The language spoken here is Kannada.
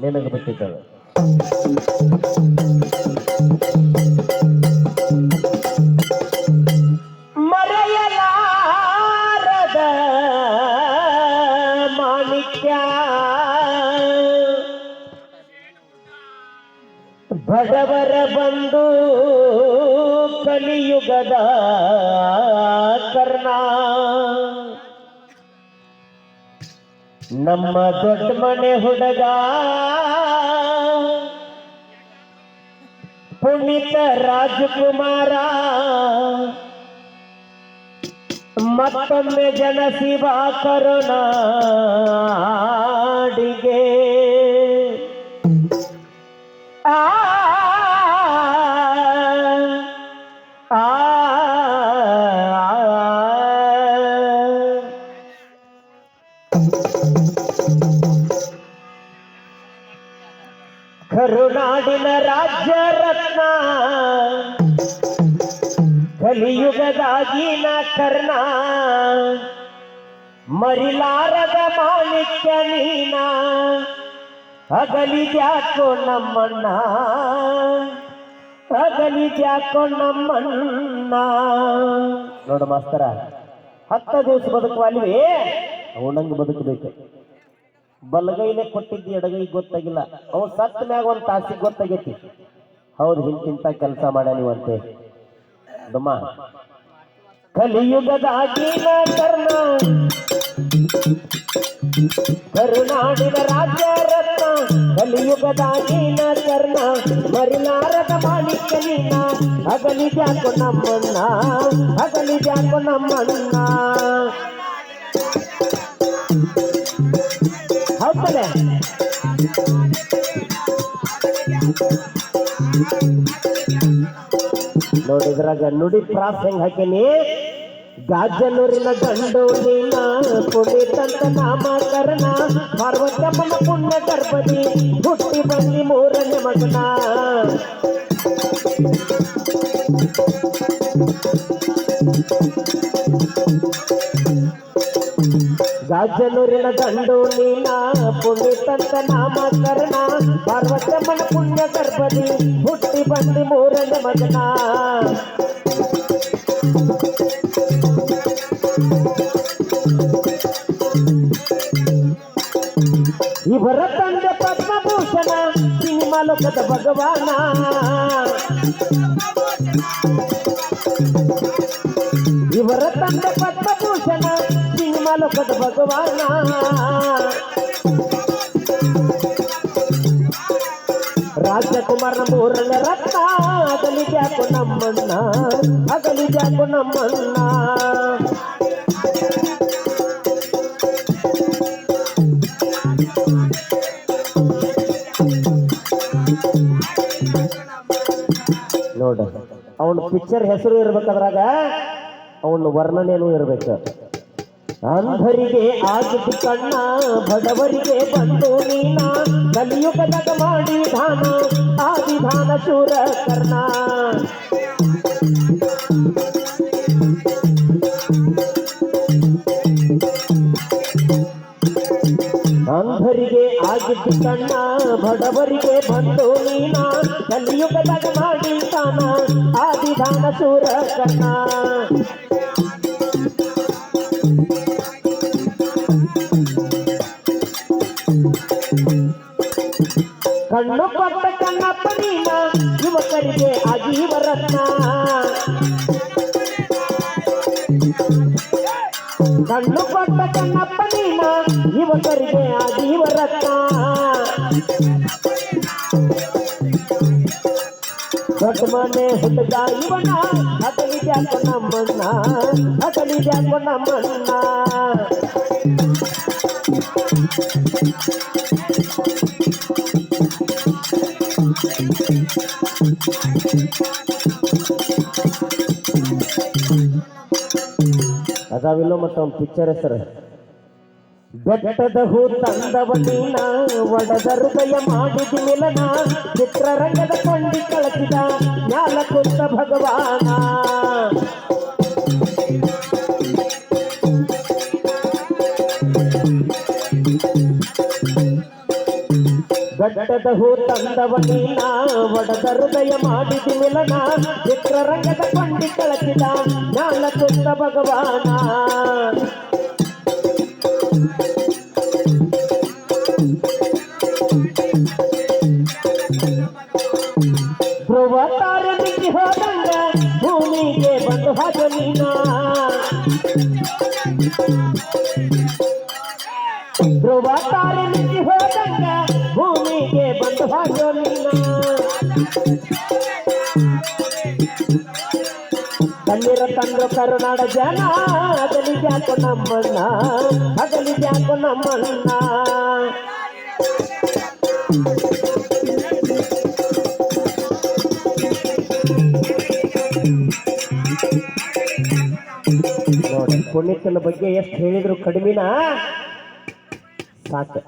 ನಿನಗೆ ಬಿಟ್ಟಿದ್ದಾಳೆ ಮರೆಯಲಾರದ ಮಾಣಿಕ್ಯ. ಬಡವರ ಬಂದು ಕಲಿಯುಗದ ಕರ್ಣ. ನಮ್ಮ ದೊಡ್ಡ ಮನೆ ಹುಡುಗ ಪುನೀತ ರಾಜಕುಮಾರ ಮತ್ತೊಮ್ಮೆ ಜನಸಿವ ಕರುನಾಡಿಗೆ ಕರುನಾಡಿನ ರಾಜ್ಯ ರತ್ನ. ಕಲಿಯುಗದಾಗಿನ ಕರ್ಣ. ಮರಿಲಾರದ ಮಾಣಿಕ್ಯ ನೀನ. ಜಾಕೋ ನಮ್ಮಣ್ಣ. ಅಗಲಿದ್ಯಾಕೋ ನಮ್ಮಣ್ಣ. ನೋಡು ಮಾಸ್ತರ, ಹತ್ತ ದಿವಸ ಬದುಕುವಲ್ವೇ ಅವನಂಗೆ ಬದುಕಬೇಕು. ಬಲಗೈಲೆ ಕೊಟ್ಟಿದ್ದು ಎಡಗೈ ಗೊತ್ತಾಗಿಲ್ಲ. ಅವ ಸತ್ತ ಮ್ಯಾಗ ಒಂದು ತಾಸಿಗೆ ಗೊತ್ತಾಗೈತಿ. ಹೌದು ಹಿಂತಿಂತ ಕೆಲಸ ಮಾಡ್ಯಾನಿವಂತೆ ಡುಮ್ಮ ಕಲಿಯುಗದಾಗಿನ ಕರ್ಣ ಕರುನಾಡಿನ ರಾಜ್ಯ, ರತ್ನ. ಕಲಿಯುಗದಾಗಿನ ಕರ್ಣ ಮರಿಲಾರದ ಮಾಣಿಕ್ಯ ನೀನ. ಜಾಕು ನಮ್ಮಣ್ಣ ಅಗಲಿದ್ಯಾಕೋ ನಮ್ಮಣ್ಣ ಹೌದಲ್ಲ? ನೋಡಿದ್ರಾಗ ನುಡಿ ಪ್ರಾಸ್ ಹೆಂಗ್ ಹಾಕೇನಿ? ಗಾಜನೂರಿನ ಕುಡಿ ತಂತ ನಾಮಕರಣ ಪಾರ್ವತಮ್ಮನ ಪುಣ್ಯ ಗರ್ಭದಿ ಹುಟ್ಟಿ ಬಂದಿ ಮೂರನೇ ಮಗನ. ಗಾಜನೂರಿನ ಗಂಡು ನೀನ ಪುನೀತಂತ ನಾಮಕರಣ ಪಾರ್ವತಮ್ಮನ ಪುಣ್ಯ ಗರ್ಭದಿ ಹುಟ್ಟಿ ಬಂದಿ ಮೂರನೇ ಮಗನ ಇವರ ತಂದೆ ಪದ್ಮಭೂಷಣ ಸಿನಿಮಾ ಲೋಕದ ಭಗವಾನ ಲೋಕದ ಭಗವಾನ. ರಾಜಕುಮಾರನ ಮೂರನ ರತ್ನ ಅಗಲಿ ಜಾಕು ನಮ್ಮಣ್ಣ, ಅಗಲಿ ಜಾಕು ನಮ್ಮಣ್ಣ. ನೋಡ, ಅವನ ಪಿಕ್ಚರ್ ಹೆಸರು ಇರ್ಬೇಕಾದ್ರಾಗ, ಅವನ ವರ್ಣನೆಯೂ ಇರ್ಬೇಕು. ಅಂಧರಿಗೆ ಆಗಿದ್ದು ಕಣ್ಣ ಬಡವರಿಗೆ ಬಂದು ನೀನ ಕಲಿಯುಗದಾಗ ಮಾಡಿ ಧಾನ ಆ ವಿಧಾನ ಶೂರ ಕರ್ಣ ಅಂಧರಿಗೆ ಆಗಿದ್ದು ಕಣ್ಣ ಬಡವರಿಗೆ ಬಂದು ನೀನ ಕಲಿಯುಗದಾಗ ಮಾಡಿ ತಾನ ಆ ವಿಧಾನ ಶೂರ ಕರ್ಣ ಕಣ್ಣು ಕೊಟ್ಟ ಕಣ್ಣಪ್ಪ ನೀನ ಯುವಕರಿಗೆ ಅಜೀವ ರತ್ನ ಕಣ್ಣು ಕೊಟ್ಟ ಕಣ್ಣಪ್ಪ ನೀನ ಯುವಕರಿಗೆ ಅಜೀವ ರತ್ನ ದೊಡ್ಡ ಮನೆ ಹುಡುಗ ಇವನ ಅಗಲಿದ್ಯಾಕೋ ನಮ್ಮಣ್ಣ ಅಗಲಿದ್ಯಾಕೋ ನಮ್ಮಣ್ಣ ಅದಾವಿಲ್ಲೋ ಮತ್ತು ಅವ್ನ ಪಿಕ್ಚರ್ ಹೆಸರು. ಬೆಟ್ಟದ ಹೂ ತಂದವ ಒಡದ ಹೃದಯ ಮಾಡಿದ ಮಿಲನ ಚಿತ್ರರಂಗದ ಕೊಂಡಿ ಕಳಚಿದ ಜ್ಞಾನ ಕುಂತ ಭಗವಾನ. ಬೆಟ್ಟದ ಹೂ ತಂದವ ನೀನ ಒಡದ ಹೃದಯ ಮಾಡಿದಿ ಮಿಲನ ಚಿತ್ರರಂಗದ ಕೊಂಡಿ ಕಳಚಿದ ಜ್ಞಾನ ಕುಂದ ಭಗವಾನ ಧ್ರುವ ತಾರೆ ಮಿಕ್ಕಿ ಹೋದಂಗ ಭೂಮಿಗೆ ಬಂದು ಹಾಗೆ ನೀನ ಧ್ರುವ ತಾರೆ ಕಣ್ಣೀರ ತಂದ್ರು ಕರುನಾಡ ಜನ ಅಗಲಿ ಜಾಕು ನಮ್ಮಣ್ಣ ಅಗಲಿ ಜಾಕು ನಮ್ಮಣ್ಣ ನೋಡಿ ಪುಣ್ಯಕ್ಕನ ಬಗ್ಗೆ ಎಷ್ಟು ಹೇಳಿದ್ರು ಕಡಿಮೆನಾ ಸಾಕು